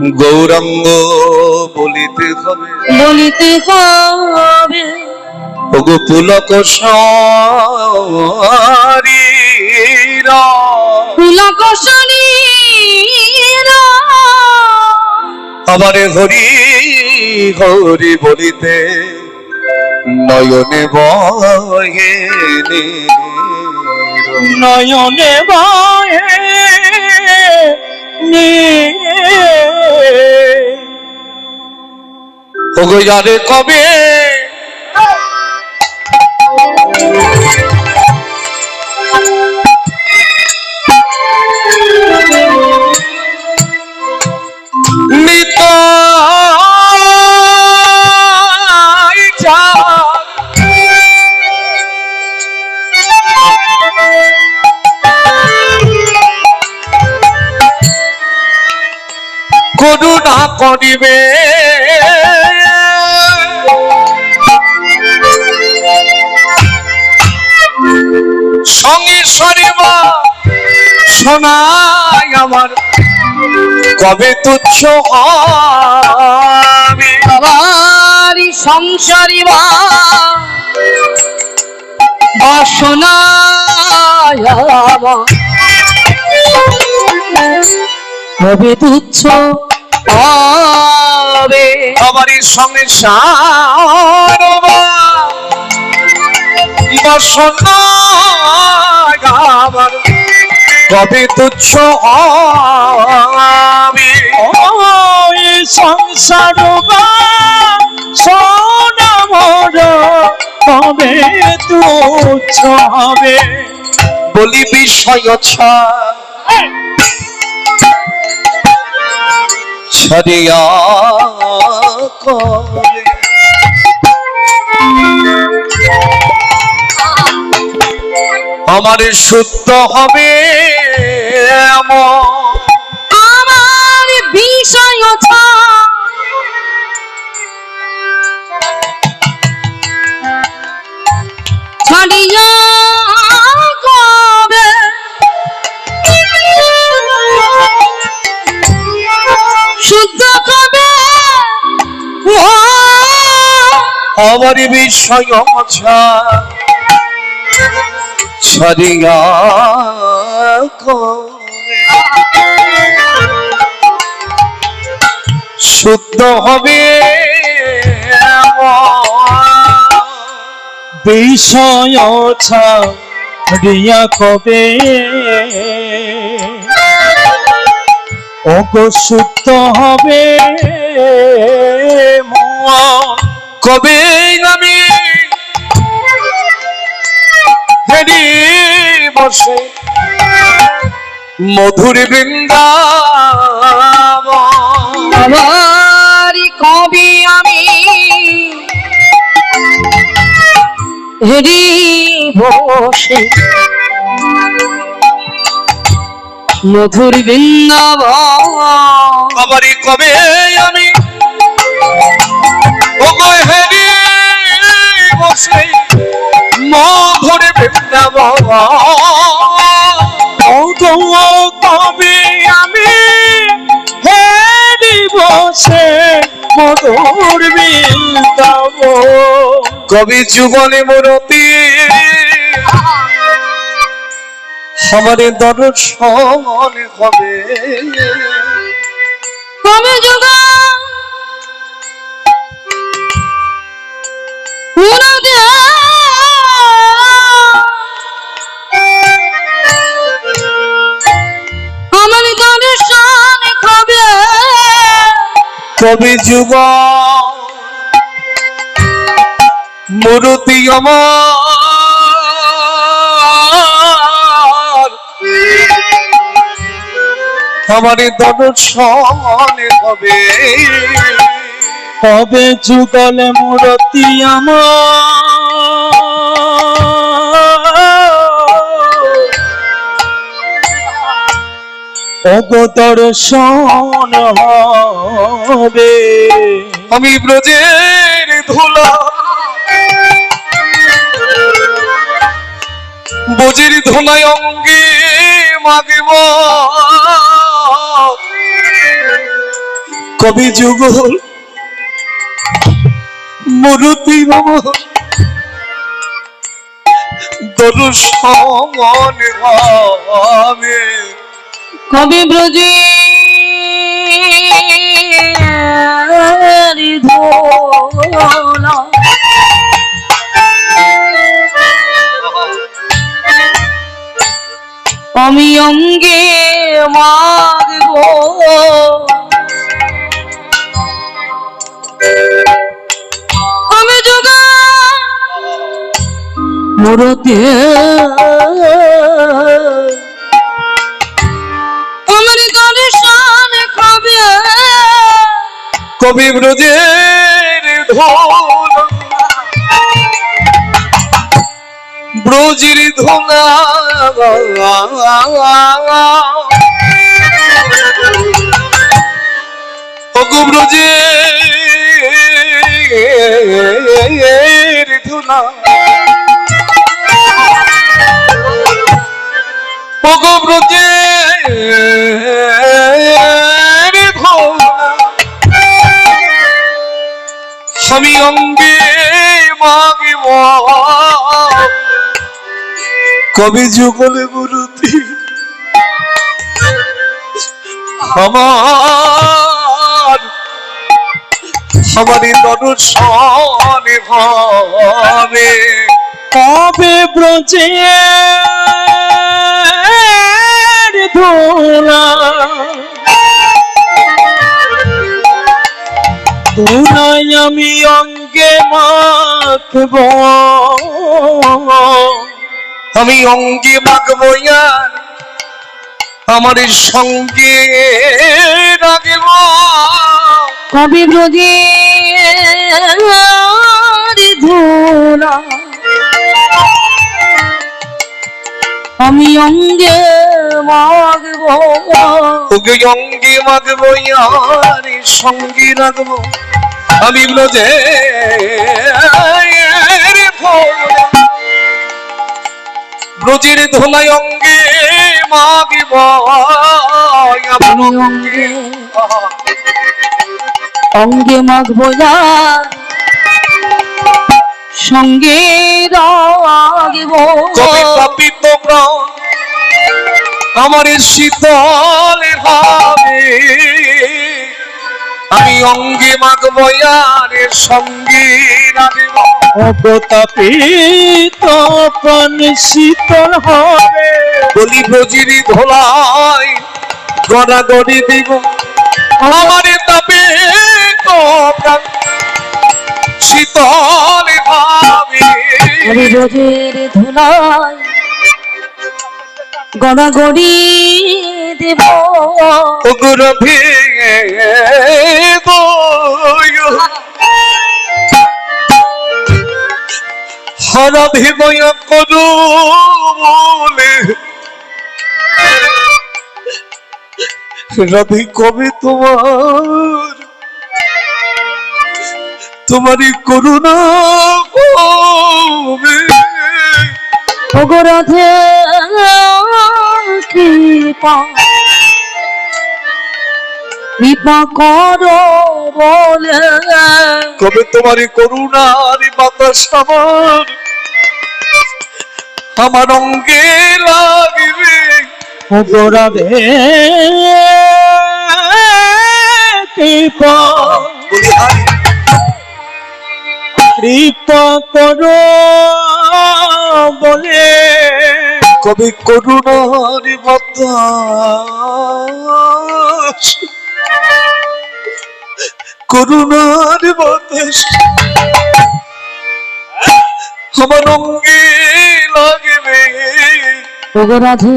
গৌরাঙ্গ বলিতে হবে। বলিতে হবে। ওগো পুলক সারি পুলক শরীর আমারে হরি হরি বলিতে নয়নে বহে। নয়নে বয়ে ওগো যারে কবে? নিতাই সঙ্গে সরিবা শোনাই আমার কবে তুচ্ছ হবে বাবারি সংসারী বা বাসনা হবে তুচ্ছ হবে আমারই সংসার বসনা আমার কবে তুচ্ছ ওই সংসার বা কবে তুচ্ছ হবে। বলি বিষয় ছাড়িয়া করে আমার সত্য হবে আমার বিষয় ছাড়িয়া শুদ্ধ কবে? আমার বিষয় শুদ্ধ হবে। বিষয় ছাড়িয়া কবে শুদ্ধ হবে কবে আমি বসে। মধুর বৃন্দাবন। আমার কবি আমি। হেরি বসে। মধুর বৃন্দাবন। আমারই কবে আমি? হেরি বসে। মধুর কবে আমি হেরি বসে মধুর কবি যুগলে মরতি। আমার দর্শন হবে। কবে যুগ। আমার যুগ মূর্তি আমার দর্শন হবে কবে যুগলে মুরতি আমার অগো দর্শন হবে। আমি ব্রজের ধুলা। বজির ধুলায় অঙ্গে মাগিব। কবি যুগল, মরুতি নম দর্শন হবে কবি ব্রজে আমি অঙ্গে মাগব। আমি যোগা। মরতে কবি ব্রজের ধোল ব্রজির ধোলা অগু ব্রজের ধোলা অগু ব্রজের আমি অঙ্গে মাগিব কবি যুগলে মুরতি আমার। আমারই দর্শন ভাবে কবে ব্রজে ধোলা? ধুলাই আমি অঙ্গে মাখব। আমি অঙ্গে মাগব ইয়ার আমার সঙ্গে রাগব কবি ব্রজে ধোলা আমি অঙ্গে মাগব ওকে অঙ্গে মাগব ইয়ার সঙ্গে রাখব। আমি ব্রজে ব্রজের ধোলাই অঙ্গে মাগিব অঙ্গে অঙ্গে মাগব সঙ্গে রাগব। কবি পাপিত প্রাণ আমার শীতল ভাবে? আমি অঙ্গে মাগব ইয়ার সঙ্গে রাখব অবতাপিত প্রাণ শীতল হবে। বলি ব্রজিরি ধোলাই গড়াগড়ি দিব। আমার তাপে তো প্রাণ শীতল ভাবে। আমি রোজের ধুলাই গড়াগড়ি দেব। ওগুর ভেঙে হরা ভেবয় করু বলে। রাধে কবে তোমার তোমারই করুণা কবে অগরাধে কৃপা। কৃপা করো বলে। কবে তোমারই করুণার বাতাস আমার? আমার অঙ্গে লাগবে। গোরাবে কৃপা কৃপা করো বলে। কবে করুণার বাতাস করুণার বাতাস। আমার অঙ্গে লাগবে অগরাধে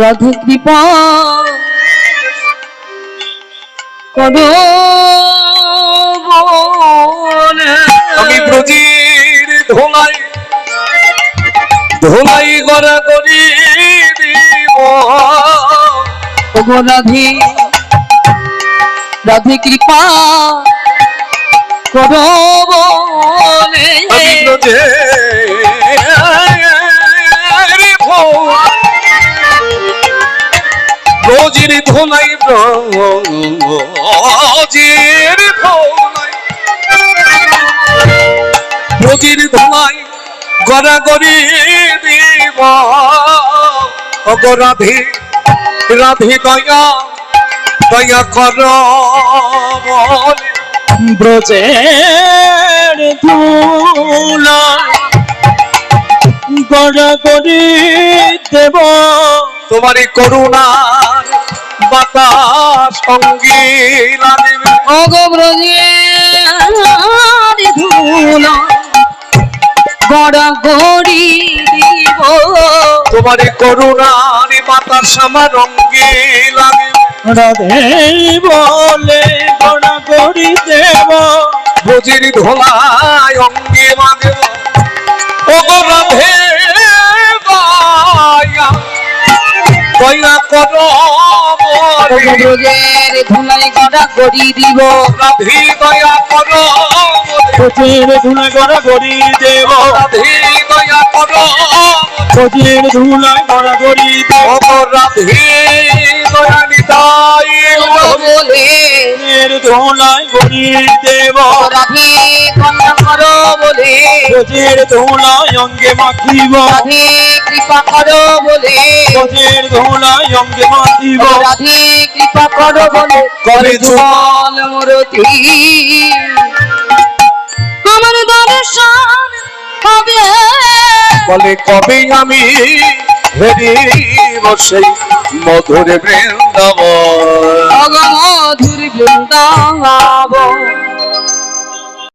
রাধে। কৃপা। করো আমি ব্রজির ধোলাই ধোলাই গড়া করি দিব। ওগো রাধে। রাধে কৃপা করো বলে। রোজির ধোলাই রোজির ধোলাই রোজির দিব। ওগো রাধে রাধে দয়া। দয়া কর ব্রজের ধুলা গড়া গড়ি দেব। তোমারই করুণার বাতাস সঙ্গী লাগিবে ওগো ব্রজের ধুলা বড় গড়ি দিব। তোমারই করুণার বাতাস আমার অঙ্গে লাগিবে রাধে বলে গড়া গড়ি দেব। বুঝির ধোলায় অঙ্গে মাগব ওগো রাধে দয়া দয়া কর ব্রজের ধুলাই গড়া গড়ি দিব। রাধে দয়া কর বলে ব্রজের ধুলা গড়া গড়ি দেব। রাধে দয়া কর বলে ব্রজের ধুলা গড়া গড়ি দেব। রাধে বলে ব্রজের ধুলায় দেব রাধে কন্যা করো বলে। ব্রজের ধুলায় অঙ্গে মাখিব। রাধে কৃপা করো বলে। ব্রজের ধুলায় অঙ্গে মাখিব। রাধে কৃপা করো বলে। করে জল মরতি। আমার দর্শন হবে। বলে কবে আমি হেরিব সেই মধুর বৃন্দাবন। মধুর বৃন্দাবন।